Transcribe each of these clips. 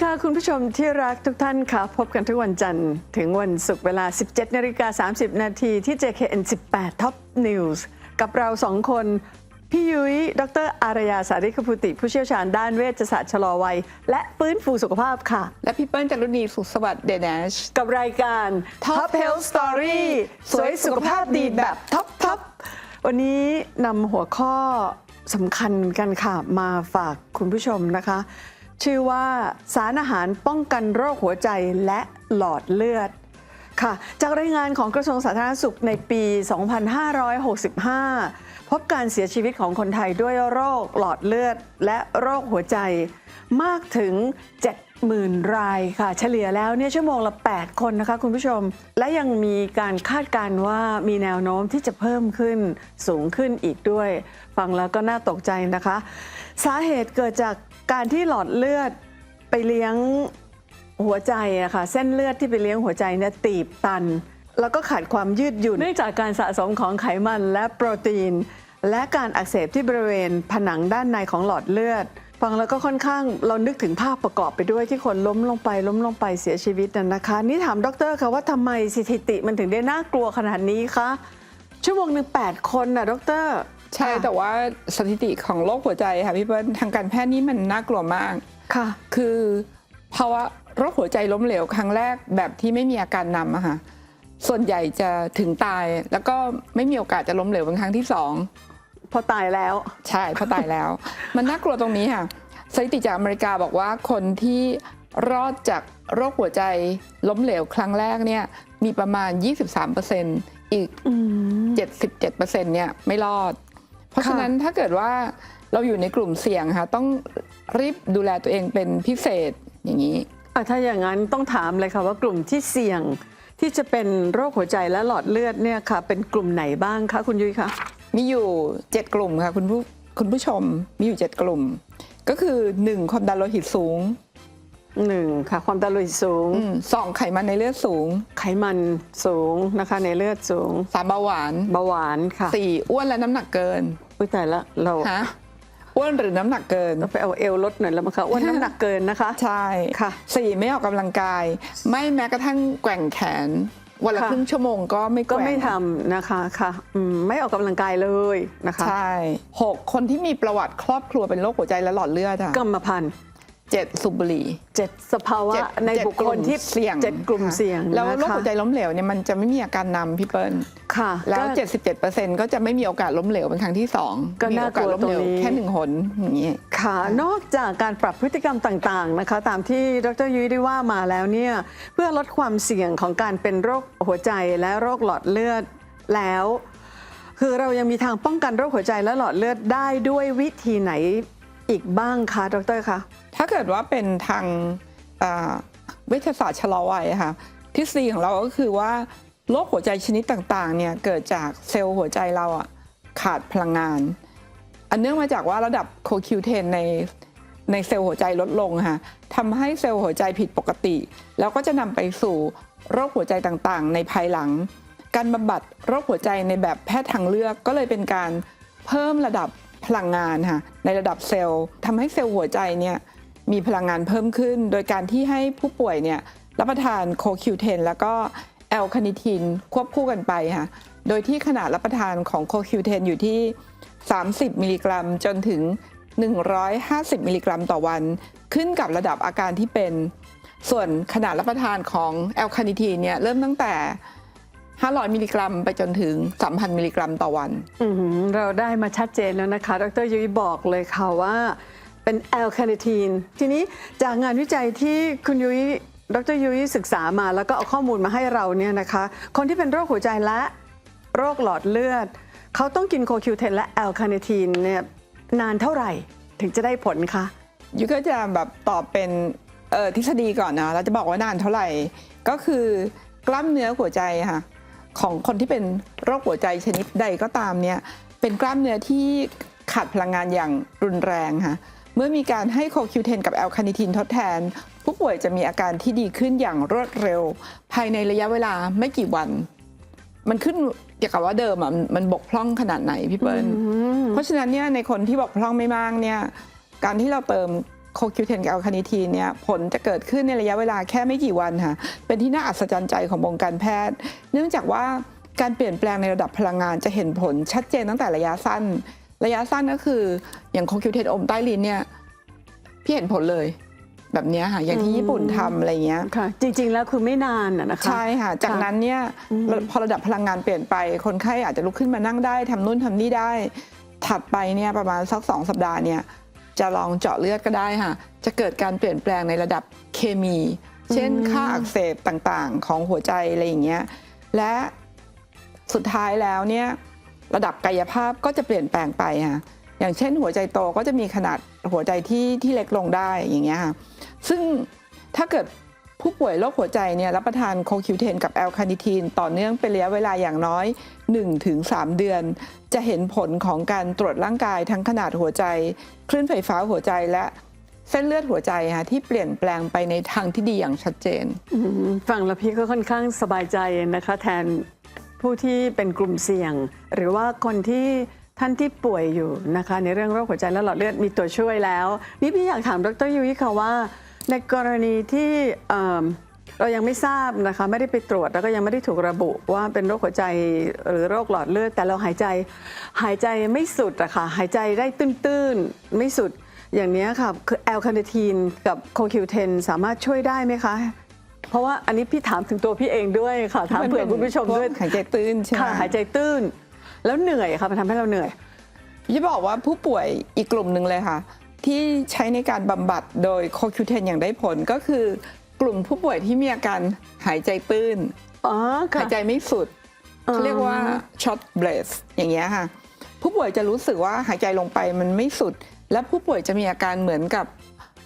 สวัสดีค่ะ คุณผู้ชมที่รักทุกท่านค่ะ พบกันทุกวันจันทร์ถึงวันศุกร์เวลา 17นาฬิกา30 นาทีที่ JKN 18 Top News กับเราสองคน พี่ยุ้ย ดรอารยาสาริกพุติ ผู้เชี่ยวชาญด้านเวชศาสตร์ชะลอวัย และฟื้นฟูสุขภาพค่ะ และพี่เปิ้ลจารุณีสุขสวัสดิ์เดนชกับรายการ Top Health Story สวยสุขภาพดีแบบท็อปท็อปวันนี้นำหัวข้อสำคัญกันค่ะมาฝากคุณผู้ชมนะคะ ชื่อว่าสารอาหารป้องกันโรคหัวใจและหลอดเลือดค่ะ จากรายงานของกระทรวงสาธารณสุขในปี 2565 พบการเสียชีวิตของคนไทยด้วยโรคหลอดเลือดและโรคหัวใจมากถึง 70,000 รายค่ะ เฉลี่ยแล้วเนี่ยชั่วโมงละ 8 คนนะคะคุณผู้ชม และยังมีการคาดการณ์ว่ามีแนวโน้มที่จะเพิ่มขึ้นสูงขึ้นอีกด้วย ฟังแล้วก็น่าตกใจนะคะ สาเหตุเกิดจาก การที่หลอดเลือดไปเลี้ยงหัวใจอะค่ะเส้นเลือดที่ไปเลี้ยงหัวใจเนี่ยตีบตัน แล้วก็ขาดความยืดหยุ่นเนื่องจากการสะสมของไขมันและโปรตีน และการอักเสบที่บริเวณผนังด้านในของหลอดเลือด ฟังแล้วก็ค่อนข้างเรานึกถึงภาพประกอบไปด้วยที่คนล้มลงไปล้มลงไปเสียชีวิตน่ะนะคะ นี่ถามดรค่ะว่าทำไมสถิติมันถึงได้น่ากลัวขนาดนี้คะชั่วโมงหนึ่งแปดคนน่ะดร ใช่แต่ว่าสถิติของโรคหัวใจค่ะพี่เปิ้ลทางการแพทย์นี่มันน่ากลัวมากค่ะ คือภาวะโรคหัวใจล้มเหลวครั้งแรกแบบที่ไม่มีอาการนำอะค่ะส่วนใหญ่จะถึงตายแล้วก็ไม่มีโอกาสจะล้มเหลวเป็นครั้งที่สองพอตายแล้ว ใช่เพราะตายแล้ว มันน่ากลัวตรงนี้ค่ะสถิติจากอเมริกาบอกว่าคนที่รอดจากโรคหัวใจล้มเหลวครั้งแรกเนี่ยมีประมาณ 23%อีกอืม77%เนี่ยไม่รอดเพ ราะค่ะฉะนั้นถ้าเกิดว่าเราอยู่ในกลุ่มเสี่ยงค่ะต้องรีบดูแลตัวเองเป็นพิเศษอย่างนี้อะถ้าอย่างนั้นต้องถามเลยค่ะว่ากลุ่มที่เสี่ยงที่จะเป็นโรคหัวใจและหลอดเลือดเนี่ยค่ะ เป็นกลุ่มไหนบ้างคะคุณยุ้ยคะมีอยู่ 7 กลุ่มค่ะคุณผู้คุณผู้ชมมีอยู่ 7 กลุ่ม ก็คือ 1 ความดันโลหิตสูงหนึ่งค่ะ ความดันโลหิตสูงอืมสองไขมันในเลือดสูง ไขมันสูงนะคะในเลือดสูงสามเบาหวานเบาหวานค่ะสี่อ้วนและน้ำหนักเกิน อุ้ยแต่ละเราฮะอ้วนหรือน้ำหนักเกิน เราไปเอาเอวลดหน่อยแล้วมั้งคะอ้วนน้ำหนักเกินนะคะ ใช่ค่ะสี่ไม่ออกกำลังกาย ไม่แม้กระทั่งแกว่งแขน วันละค่ะ ครึ่งชั่วโมงก็ไม่แกก็ว่งไม่ทำนะคะค่ะอืมไม่ออกกำลังกายเลยนะคะ ใช่หกคนที่มีประวัติครอบครัวเป็นโรคหัวใจและหลอดเลือดอะกรรมพันธุ์ เจ็ดสูบบุหรี่ เจ็ดสภาวะเจ็ดในเจ็ดบุคคลที่เสี่ยง เจ็ดกลุ่มค่ะเสี่ยงแล้วนะคะโรคหัวใจล้มเหลวเนี่ยมันจะไม่มีอาการนำพี่เปิ้ล ค่ะแล้ว ก็ 77%ก็จะไม่มีโอกาสล้มเหลวเป็นครั้งที่สองก็มีน่าโอกาสล้มเหลวกลัวตรงนี้ แค่หนึ่งหนอย่างนี้ ค่ะนอกจากการปรับพฤติกรรมต่างๆนะคะ ตามที่ดรยุ้ยได้ว่ามาแล้วเนี่ยเพื่อลดความเสี่ยงของการเป็นโรคหัวใจและโรคหลอดเลือดแล้ว คือเรายังมีทางป้องกันโรคหัวใจและหลอดเลือดได้ด้วยวิธีไหนอีกบ้างคะดรคะ ถ้าเกิดว่าเป็นทางเวชศาสตร์ชะลอวัยค่ะทฤษฎีของเราก็คือว่าโรคหัวใจชนิดต่างๆเนี่ยเกิดจากเซลล์หัวใจเราอะขาดพลังงาน อันเนื่องมาจากว่าระดับโคคิวเทนในในเซลล์หัวใจลดลงค่ะทำให้เซลล์หัวใจผิดปกติ แล้วก็จะนำไปสู่โรคหัวใจต่างๆ ในภายหลัง การบำบัดโรคหัวใจในแบบแพทย์ทางเลือกก็เลยเป็นการเพิ่มระดับพลังงานค่ะในระดับเซลล์ทำให้เซลล์หัวใจเนี่ย มีพลังงานเพิ่มขึ้น โดยการที่ให้ผู้ป่วยเนี่ยรับประทานโคคิวเทนแล้วก็แอลคาเนิทินควบคู่กันไปค่ะ โดยที่ขนาดรับประทานของโคคิวเทนอยู่ที่ 30 มิลลิกรัม จนถึง 150 มิลลิกรัมต่อวัน ขึ้นกับระดับอาการที่เป็น ส่วนขนาดรับประทานของแอลคาเนิทีนเนี่ยเริ่มตั้งแต่ 500 มิลลิกรัม ไปจนถึง 3,000 มิลลิกรัมต่อวัน เราได้มาชัดเจนแล้วนะคะ ดรยุ้ยบอกเลยค่ะว่า เป็นแอลคาเนทีนทีนี้จากงานวิจัยที่คุณยุ้ยดรยุ้ยศึกษามาแล้วก็เอาข้อมูลมาให้เราเนี่ยนะคะ คนที่เป็นโรคหัวใจและโรคหลอดเลือด เขาต้องกินโคคิวเทนและแอลคาเนทีนเนี่ยนานเท่าไหร่ถึงจะได้ผลคะยุ้ยก็จะแบบตอบเป็นเออทฤษฎีก่อนนะเราจะบอกว่านานเท่าไหร่ ก็คือกล้ามเนื้อหัวใจค่ะของคนที่เป็นโรคหัวใจชนิดใดก็ตามเนี่ยเป็นกล้ามเนื้อที่ขาดพลังงานอย่างรุนแรงค่ะ เมื่อมีการให้โคคิวเทนกับแอลคาเนิทินทดแทน ผู้ป่วยจะมีอาการที่ดีขึ้นอย่างรวดเร็ว ภายในระยะเวลาไม่กี่วัน มันขึ้นเกี่ยวกับว่าเดิมอะมันมันบกพร่องขนาดไหนพี่เปิ้ลเพราะฉะนั้นเนี่ยในคนที่บกพร่องไม่มากเนี่ยการที่เราเติมโคคิวเทนกับแอลคาเนิทีนเนี่ยผลจะเกิดขึ้นในระยะเวลาแค่ไม่กี่วันค่ะ เป็นที่น่าอัศจรรย์ใจของวงการแพทย์ เนื่องจากว่าการเปลี่ยนแปลงในระดับพลังงานจะเห็นผลชัดเจนตั้งแต่ระยะสั้น ระยะสั้นก็คืออย่างโคคิวเทนอมใต้ลิ้นเนี่ยพี่เห็นผลเลย แบบเนี้ยค่ะอย่างที่ญี่ปุ่นทำอะไรเงี้ยค่ะ จริง ๆ แล้วคือไม่นานน่ะนะคะใช่ค่ะ จากนั้นเนี่ยพอระดับพลังงานเปลี่ยนไป คนไข้อาจจะลุกขึ้นมานั่งได้ทำนู่นทำนี่ได้ ถัดไปเนี่ยประมาณสักสองสัปดาห์เนี่ยจะลองเจาะเลือดก็ได้ค่ะ จะเกิดการเปลี่ยนแปลงในระดับเคมี เช่นค่าอักเสบต่างๆ ของหัวใจอะไรอย่างเงี้ย และสุดท้ายแล้วเนี่ย ระดับกายภาพก็จะเปลี่ยนแปลงไปค่ะอย่างเช่น หัวใจโตก็จะมีขนาดหัวใจที่ที่เล็กลงได้อย่างเงี้ยค่ะซึ่งถ้าเกิดผู้ป่วยโรคหัวใจเนี่ยรับประทานโคคิวเทนกับแอลคานิทีนต่อเนื่องเป็นระยะเวลาอย่างน้อย 1-3 เดือน จะเห็นผลของการตรวจร่างกายทั้งขนาดหัวใจ คลื่นไฟฟ้าหัวใจและเส้นเลือดหัวใจค่ะที่เปลี่ยนแปลงไปในทางที่ดีอย่างชัดเจนฟังแล้วพี่ก็ค่อนข้างสบายใจนะคะ แทน ผู้ที่เป็นกลุ่มเสี่ยง หรือว่าคนที่ท่านที่ป่วยอยู่นะคะ ในเรื่องโรคหัวใจและหลอดเลือดมีตัวช่วยแล้วนี่พี่อยากถามดรยุ้ยค่ะว่า ในกรณีที่เเรายังไม่ทราบนะคะไม่ได้ไปตรวจแล้วก็ยังไม่ได้ถูกระบุว่าเป็นโรคหัวใจหรือโรคหลอดเลือด แต่เราหายใจหายใจไม่สุดอะค่ะหายใจได้ตื้นๆ ไม่สุดอย่างนี้ค่ะคือแอลคาเนทีนกับโคคิวเทนสามารถช่วยได้ไหมคะ เพราะว่าอันนี้พี่ถามถึงตัวพี่เองด้วยค่ะถามเผื่อคุณผู้ชมด้วยหายใจตื้นใช่ไหมค่ะหายใจตื้น แล้วเหนื่อยค่ะมันทำให้เราเหนื่อยจะบอกว่าผู้ป่วยอีกกลุ่มหนึ่งเลยค่ะ ที่ใช้ในการบำบัดโดยโคคิวเทนอย่างได้ผลก็คือกลุ่มผู้ป่วยที่มีอาการหายใจตื้นอ๋อค่ะหายใจไม่สุดอ๋อเขาเรียกว่าช็อตเบรสอย่างเงี้ยค่ะ ผู้ป่วยจะรู้สึกว่าหายใจลงไปมันไม่สุด และผู้ป่วยจะมีอาการเหมือนกับ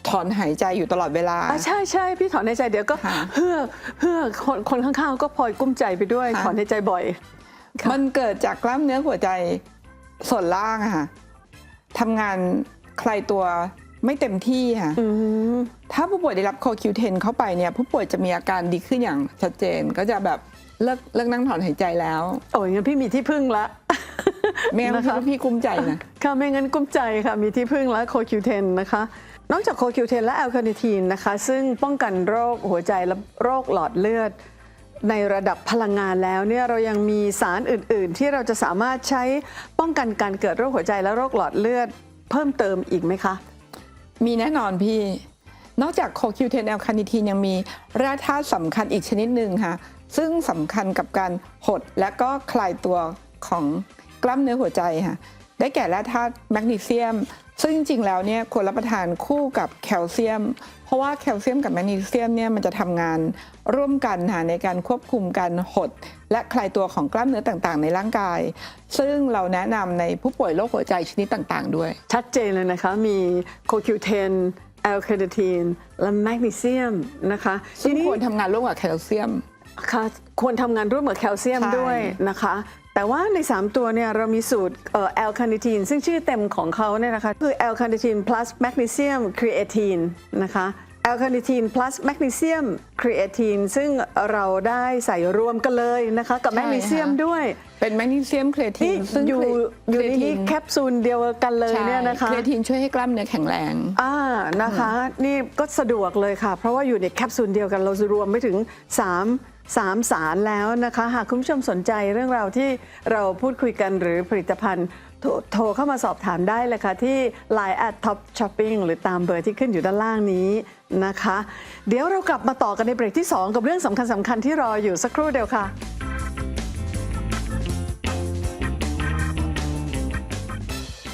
ถอนหายใจอยู่ตลอดเวลา อะใช่ใช่พี่ถอนในใจเดี๋ยวก็ค่ะเฮือกเฮือกคนคนข้างๆก็พลอยกุ้มใจไปด้วยค่ะ ถอนในใจบ่อย ค่ะ มันเกิดจากกล้ามเนื้อหัวใจส่วนล่างอะค่ะทำงานคลายตัวไม่เต็มที่ค่ะ อืมถ้าผู้ป่วยได้รับโคคิวเทนเข้าไปเนี่ยผู้ป่วยจะมีอาการดีขึ้นอย่างชัดเจน ก็จะแบบเลิกเลิกนั่งถอนหายใจแล้วโอ้ยงั้นพี่มีที่พึ่งละ ไม่งั้นนะคะ พี่พี่กุ้มใจนะ ค่ะไม่งั้นกุ้มใจค่ะมีที่พึ่งและโคคิวเทนนะคะ นอกจากโคคิวเทนและแอลคาเนทีนนะคะ ซึ่งป้องกันโรคหัวใจและโรคหลอดเลือด ในระดับพลังงานแล้วเนี่ยเรายังมีสารอื่น ๆ ที่เราจะสามารถใช้ป้องกันการเกิดโรคหัวใจและโรคหลอดเลือด เพิ่มเติมอีกไหมคะ มีแน่นอนพี่ นอกจากโคคิวเทนแอลคาเนิทีนยังมีแร่ธาตุสำคัญอีกชนิดหนึ่งค่ะ ซึ่งสำคัญกับการหดและก็คลายตัวของกล้ามเนื้อหัวใจค่ะได้แก่แร่ธาตุแมกนีเซียม ซึ่งจริงๆแล้วเนี่ยควรรับประทานคู่กับแคลเซียม เพราะว่าแคลเซียมกับแมกนีเซียมเนี่ยมันจะทำงานร่วมกันค่ะในการควบคุมการหด และคลายตัวของกล้ามเนื้อต่างๆ ในร่างกาย ซึ่งเราแนะนำในผู้ป่วยโรคหัวใจชนิดต่างๆ ด้วย ชัดเจนเลยนะคะมีโคคิวเทนแอลคาเนทีนและแมกนีเซียมนะคะซึ่งทีนี้ควรทำงานร่วมกับแคลเซียมค่ะควรทำงานร่วมกับแคลเซียมใช่ด้วยนะคะ แต่ว่าใน 3 ตัวเนี่ยเรามีสูตรแอลคาเนทีนซึ่งชื่อเต็มของเขาเนี่ยนะคะคือแอลคาเนทีน plus magnesium creatine นะคะแอลคาเนทีน plus magnesium creatine ซึ่งเราได้ใส่รวมกันเลยนะคะกับแมกนีเซียมด้วยเป็นแมกนีเซียมเคลทีนี่นซึ่งอยู่เคลอยู่ในเคลทีนี้แคปซูลเดียวกันเลยใช่เนี่ยนะคะเคลทีนช่วยให้กล้ามเนื้อแข็งแรงอ่านะคะ นี่ก็สะดวกเลยค่ะ เพราะว่าอยู่ในแคปซูลเดียวกันเราจะรวมไปถึง 3 3 สารแล้วนะคะ หากคุณผู้ชมสนใจเรื่องราวที่เราพูดคุยกันหรือผลิตภัณฑ์โทรโทรเข้ามาสอบถามได้เลยค่ะ ที่ Line at Top Shopping หรือตามเบอร์ที่ขึ้นอยู่ด้านล่างนี้นะคะ เดี๋ยวเรากลับมาต่อกันในเบรกที่ 2 กับเรื่องสำคัญสำคัญๆที่รออยู่สักครู่เดียวค่ะ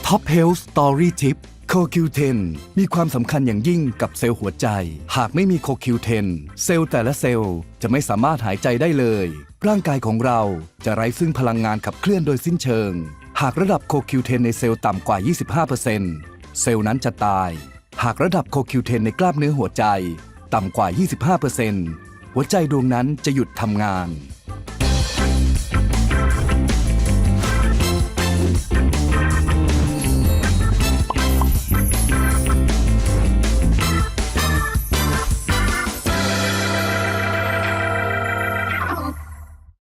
Top Health Story Tip CoQ10 มีความสำคัญอย่างยิ่งกับเซลล์หัวใจ หากไม่มี CoQ10 เซลล์แต่ละเซลล์จะไม่สามารถหายใจได้เลย ร่างกายของเราจะไร้ซึ่งพลังงานขับเคลื่อนโดยสิ้นเชิง หากระดับ CoQ10 ในเซลล์ต่ำกว่า 25%เซลล์นั้นจะตาย หากระดับ CoQ10 ในกล้ามเนื้อหัวใจ ต่ำกว่า 25%หัวใจดวงนั้นจะหยุดทำงาน